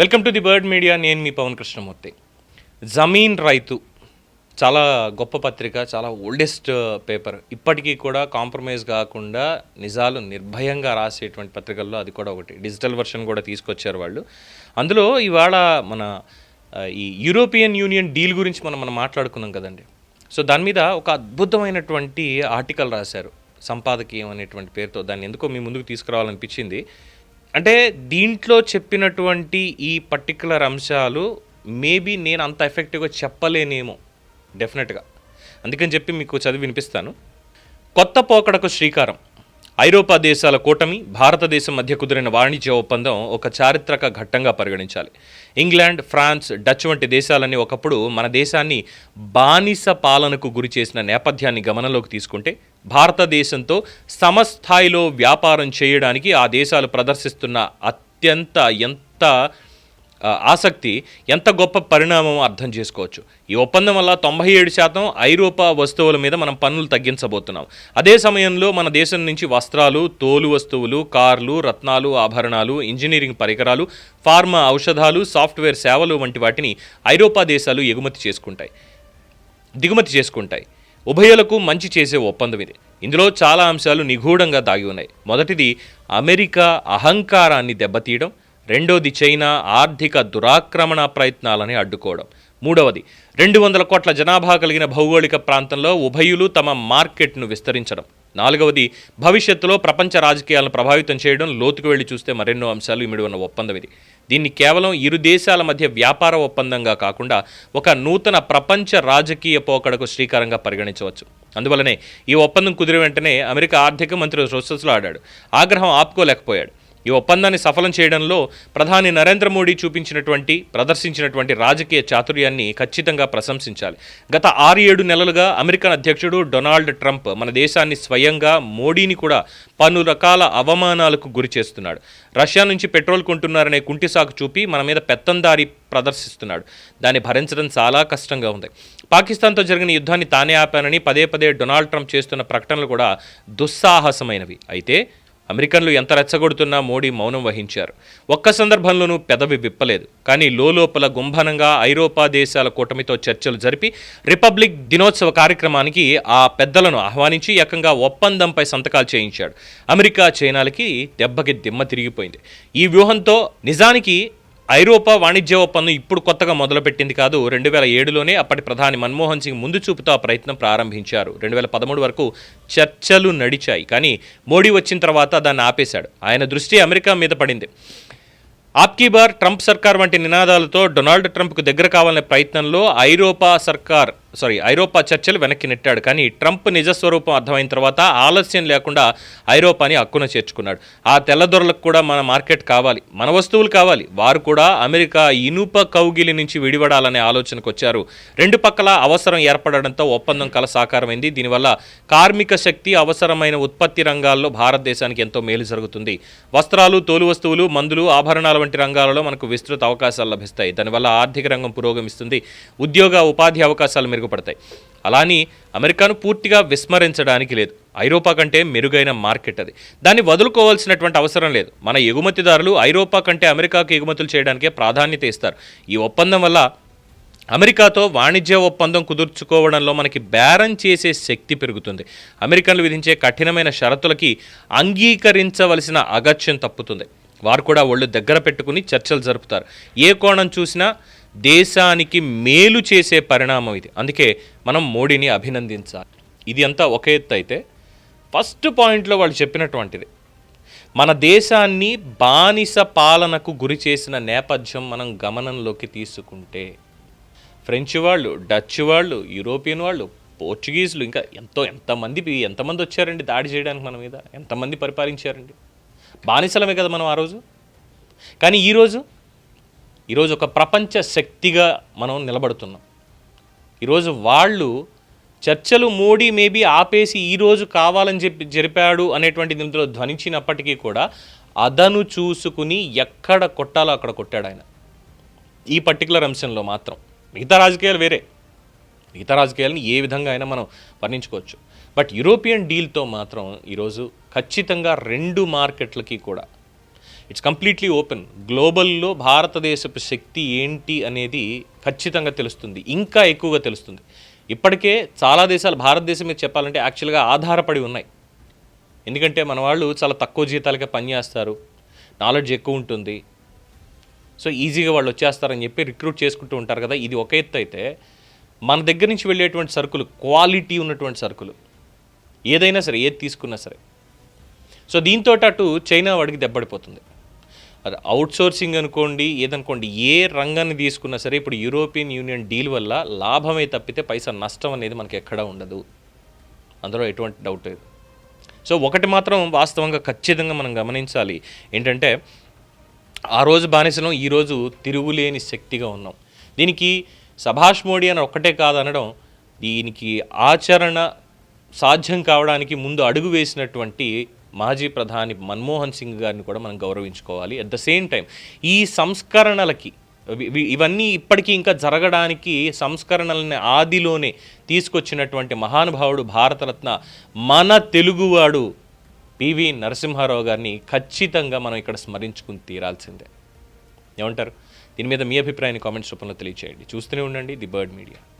Welcome to the bird media నేను మీ పవన్ కృష్ణమూర్తి. జమీన్ రైతు చాలా గొప్ప పత్రిక చాలా ఓల్డెస్ట్ పేపర్ uh, ఇప్పటికీ కూడా కాంప్రమైజ్ కాకుండా నిజాలు నిర్భయంగా రాసేటువంటి పత్రికల్లో అది కూడా ఒకటి. డిజిటల్ వర్షన్ కూడా తీసుకొచ్చారు వాళ్ళు. అందులో ఇవాళ మన uh, ఈ యూరోపియన్ యూనియన్ డీల్ గురించి మనం మనం మాట్లాడుకున్నాం కదండి. సో దాని మీద ఒక అద్భుతమైనటువంటి ఆర్టికల్ రాశారు. సంపాదకీయం అనేటువంటి పేరుతో. దాన్ని ఎందుకో మీ ముందుకు తీసుకురావాలనిపించింది. అంటే దీంట్లో చెప్పినటువంటి ఈ పర్టికులర్ అంశాలు మేబీ నేను అంత ఎఫెక్టివ్గా చెప్పలేనేమో డెఫినెట్గా. అందుకని చెప్పి మీకు చదివి వినిపిస్తాను. కొత్త పోకడకు శ్రీకారం. ఐరోపా దేశాల కూటమి భారతదేశం మధ్య కుదిరిన వాణిజ్య ఒప్పందం ఒక చారిత్రక ఘట్టంగా పరిగణించాలి. ఇంగ్లాండ్ ఫ్రాన్స్ డచ్ వంటి దేశాలన్నీ ఒకప్పుడు మన దేశాన్ని బానిస పాలనకు గురి చేసిన నేపథ్యాన్ని గమనంలోకి తీసుకుంటే భారతదేశంతో సమస్థాయిలో వ్యాపారం చేయడానికి ఆ దేశాలు ప్రదర్శిస్తున్న అత్యంత ఎంత ఆసక్తి ఎంత గొప్ప పరిణామం అర్థం చేసుకోవచ్చు. ఈ ఒప్పందం వల్ల తొంభై ఏడు శాతం ఐరోపా వస్తువుల మీద మనం పన్నులు తగ్గించబోతున్నాం. అదే సమయంలో మన దేశం నుంచి వస్త్రాలు తోలు వస్తువులు కార్లు రత్నాలు ఆభరణాలు ఇంజనీరింగ్ పరికరాలు ఫార్మా ఔషధాలు సాఫ్ట్వేర్ సేవలు వంటి వాటిని ఐరోపా దేశాలు ఎగుమతి చేసుకుంటాయి. దిగుమతి చేసుకుంటాయి. ఉభయులకు మంచి చేసే ఒప్పందం ఇది. ఇందులో చాలా అంశాలు నిగూఢంగా దాగి ఉన్నాయి. మొదటిది అమెరికా అహంకారాన్ని దెబ్బతీయడం. రెండోది చైనా ఆర్థిక దురాక్రమణ ప్రయత్నాలని అడ్డుకోవడం. మూడవది రెండు వందల కోట్ల జనాభా కలిగిన భౌగోళిక ప్రాంతంలో ఉభయులు తమ మార్కెట్ను విస్తరించడం. నాలుగవది భవిష్యత్తులో ప్రపంచ రాజకీయాలను ప్రభావితం చేయడం లోతుకు వెళ్ళి చూస్తే మరెన్నో అంశాలు ఇమిడి ఉన్న ఒప్పందం ఇది. దీన్ని కేవలం ఇరు దేశాల మధ్య వ్యాపార ఒప్పందంగా కాకుండా ఒక నూతన ప్రపంచ రాజకీయ పోకడకు శ్రీకారంగా పరిగణించవచ్చు. అందువలనే ఈ ఒప్పందం కుదిరి వెంటనే అమెరికా ఆర్థిక మంత్రి సొస్సస్లో ఆడాడు. ఆగ్రహం ఆపుకోలేకపోయాడు. ఈ ఒప్పందాన్ని సఫలం చేయడంలో ప్రధాని నరేంద్ర మోడీ చూపించినటువంటి ప్రదర్శించినటువంటి రాజకీయ చాతుర్యాన్ని ఖచ్చితంగా ప్రశంసించాలి. గత ఆరు ఏడు నెలలుగా అమెరికన్ అధ్యక్షుడు డొనాల్డ్ ట్రంప్ మన దేశాన్ని స్వయంగా మోడీని కూడా పలు రకాల అవమానాలకు గురి చేస్తున్నాడు. రష్యా నుంచి పెట్రోల్ కొంటున్నారనే కుంటి సాకు చూపి మన మీద పెత్తందారి ప్రదర్శిస్తున్నాడు. దాన్ని భరించడం చాలా కష్టంగా ఉంది. పాకిస్తాన్తో జరిగిన యుద్ధాన్ని తానే ఆపానని పదే పదే డొనాల్డ్ ట్రంప్ చేస్తున్న ప్రకటనలు కూడా దుస్సాహసమైనవి. అయితే అమెరికన్లు ఎంత రెచ్చగొడుతున్నా మోడీ మౌనం వహించారు. ఒక్క సందర్భంలోనూ పెదవి విప్పలేదు. కానీ లోపల గుంభనంగా ఐరోపా దేశాల కూటమితో చర్చలు జరిపి రిపబ్లిక్ దినోత్సవ కార్యక్రమానికి ఆ పెద్దలను ఆహ్వానించి ఏకంగా ఒప్పందంపై సంతకాలు చేయించాడు. అమెరికా చైనాలకి దెబ్బకి దిమ్మ తిరిగిపోయింది. ఈ వ్యూహంతో నిజానికి ఐరోపా వాణిజ్య ఒప్పందం ఇప్పుడు కొత్తగా మొదలుపెట్టింది కాదు. రెండు వేల ఏడులోనే అప్పటి ప్రధాని మన్మోహన్ సింగ్ ముందు చూపుతో ఆ ప్రయత్నం ప్రారంభించారు. రెండు వేల పదమూడు వరకు చర్చలు నడిచాయి. కానీ మోడీ వచ్చిన తర్వాత దాన్ని ఆపేశాడు. ఆయన దృష్టి అమెరికా మీద పడింది. ఆప్కీ బార్ ట్రంప్ సర్కార్ వంటి నినాదాలతో డొనాల్డ్ ట్రంప్కు దగ్గర కావాలనే ప్రయత్నంలో ఐరోపా సర్కార్ సారీ ఐరోపా చర్చలు వెనక్కి నెట్టాడు. కానీ ట్రంప్ నిజస్వరూపం అర్థమైన తర్వాత ఆలస్యం లేకుండా ఐరోపాని హక్కున చేర్చుకున్నాడు. ఆ తెల్లదొరలకు కూడా మన మార్కెట్ కావాలి మన వస్తువులు కావాలి. వారు కూడా అమెరికా ఇనుప కౌగిలి నుంచి విడిపడాలనే ఆలోచనకు వచ్చారు. రెండు పక్కల అవసరం ఏర్పడడంతో ఒప్పందం కల సాకారమైంది. దీనివల్ల కార్మిక శక్తి అవసరమైన ఉత్పత్తి రంగాల్లో భారతదేశానికి ఎంతో మేలు జరుగుతుంది. వస్త్రాలు తోలు వస్తువులు మందులు ఆభరణాల వంటి రంగాలలో మనకు విస్తృత అవకాశాలు లభిస్తాయి. దానివల్ల ఆర్థిక రంగం పురోగమిస్తుంది. ఉద్యోగ ఉపాధి అవకాశాలు మెరుగుపడతాయి. అలాని అమెరికాను పూర్తిగా విస్మరించడానికి లేదు. ఐరోపా కంటే మెరుగైన మార్కెట్ అది. దాన్ని వదులుకోవాల్సినటువంటి అవసరం లేదు. మన ఎగుమతిదారులు ఐరోపా కంటే అమెరికాకు ఎగుమతులు చేయడానికే ప్రాధాన్యత ఇస్తారు. ఈ ఒప్పందం వల్ల అమెరికాతో వాణిజ్య ఒప్పందం కుదుర్చుకోవడంలో మనకి బేరం చేసే శక్తి పెరుగుతుంది. అమెరికన్లు విధించే కఠినమైన షరతులకి అంగీకరించవలసిన అగత్యం తప్పుతుంది. వారు కూడా ఒళ్ళు దగ్గర పెట్టుకుని చర్చలు జరుపుతారు. ఏ కోణం చూసినా దేశానికి మేలు చేసే పరిణామం ఇది. అందుకే మనం మోడీని అభినందించాలి. ఇది అంతా ఒక ఎత్తు అయితే ఫస్ట్ పాయింట్లో వాళ్ళు చెప్పినటువంటిది. మన దేశాన్ని బానిస పాలనకు గురి చేసిన నేపథ్యం మనం గమనంలోకి తీసుకుంటే ఫ్రెంచ్ వాళ్ళు డచ్ వాళ్ళు యూరోపియన్ వాళ్ళు పోర్చుగీస్లు ఇంకా ఎంతో ఎంతమంది ఎంతమంది వచ్చారండి దాడి చేయడానికి మన మీద? ఎంతమంది పరిపాలించారండి? బానిసలమే కదా మనం ఆ రోజు? కానీ ఈరోజు ఈరోజు ఒక ప్రపంచ శక్తిగా మనం నిలబడుతున్నాం. ఈరోజు వాళ్ళు చర్చలు మోడీ మేబీ ఆపేసి ఈరోజు కావాలని చెప్పి జరిపాడు అనేటువంటి దీంతో ధ్వనించినప్పటికీ కూడా అదను చూసుకుని ఎక్కడ కొట్టాలో అక్కడ కొట్టాడు ఆయన. ఈ పర్టికులర్ అంశంలో మాత్రం. మిగతా రాజకీయాలు వేరే. మిగతా రాజకీయాలను ఏ విధంగా అయినా మనం వర్ణించుకోవచ్చు. బట్ యూరోపియన్ డీల్తో మాత్రం ఈరోజు ఖచ్చితంగా రెండు మార్కెట్లకి కూడా ఇట్స్ కంప్లీట్లీ ఓపెన్ గ్లోబల్లో భారతదేశపు శక్తి ఏంటి అనేది ఖచ్చితంగా తెలుస్తుంది. ఇంకా ఎక్కువగా తెలుస్తుంది. ఇప్పటికే చాలా దేశాలు భారతదేశం మీద చెప్పాలంటే యాక్చువల్గా ఆధారపడి ఉన్నాయి. ఎందుకంటే మన వాళ్ళు చాలా తక్కువ జీతాలకే పనిచేస్తారు నాలెడ్జ్ ఎక్కువ ఉంటుంది. సో ఈజీగా వాళ్ళు వచ్చేస్తారని చెప్పి రిక్రూట్ చేసుకుంటూ ఉంటారు కదా. ఇది ఒక ఎత్తు అయితే మన దగ్గర నుంచి వెళ్ళేటువంటి సరుకులు క్వాలిటీ ఉన్నటువంటి సరుకులు ఏదైనా సరే ఏది తీసుకున్నా సరే. సో దీంతో అటు చైనా వాడికి దెబ్బడిపోతుంది అది అవుట్ సోర్సింగ్ అనుకోండి ఏదనుకోండి ఏ రంగాన్ని తీసుకున్నా సరే ఇప్పుడు యూరోపియన్ యూనియన్ డీల్ వల్ల లాభమే తప్పితే పైసా నష్టం అనేది మనకి ఎక్కడా ఉండదు. అందులో ఎటువంటి డౌట్ లేదు. సో ఒకటి మాత్రం వాస్తవంగా ఖచ్చితంగా మనం గమనించాలి. ఏంటంటే ఆ రోజు బానిసలం ఈరోజు తిరుగులేని శక్తిగా ఉన్నాం. దీనికి సభాష్ మోడీ అని ఒక్కటే కాదనడం దీనికి ఆచరణ సాధ్యం కావడానికి ముందు అడుగు వేసినటువంటి మాజీ ప్రధాని మన్మోహన్ సింగ్ గారిని కూడా మనం గౌరవించుకోవాలి. అట్ ద సేమ్ టైం ఈ సంస్కరణలకి ఇవన్నీ ఇప్పటికీ ఇంకా జరగడానికి సంస్కరణలని ఆదిలోనే తీసుకొచ్చినటువంటి మహానుభావుడు భారతరత్న మన తెలుగువాడు పివి నరసింహారావు గారిని ఖచ్చితంగా మనం ఇక్కడ స్మరించుకుని తీరాల్సిందే. ఏమంటారు? దీని మీద మీ అభిప్రాయాన్ని కామెంట్స్ రూపంలో తెలియచేయండి. చూస్తూనే ఉండండి ది బర్డ్ మీడియా.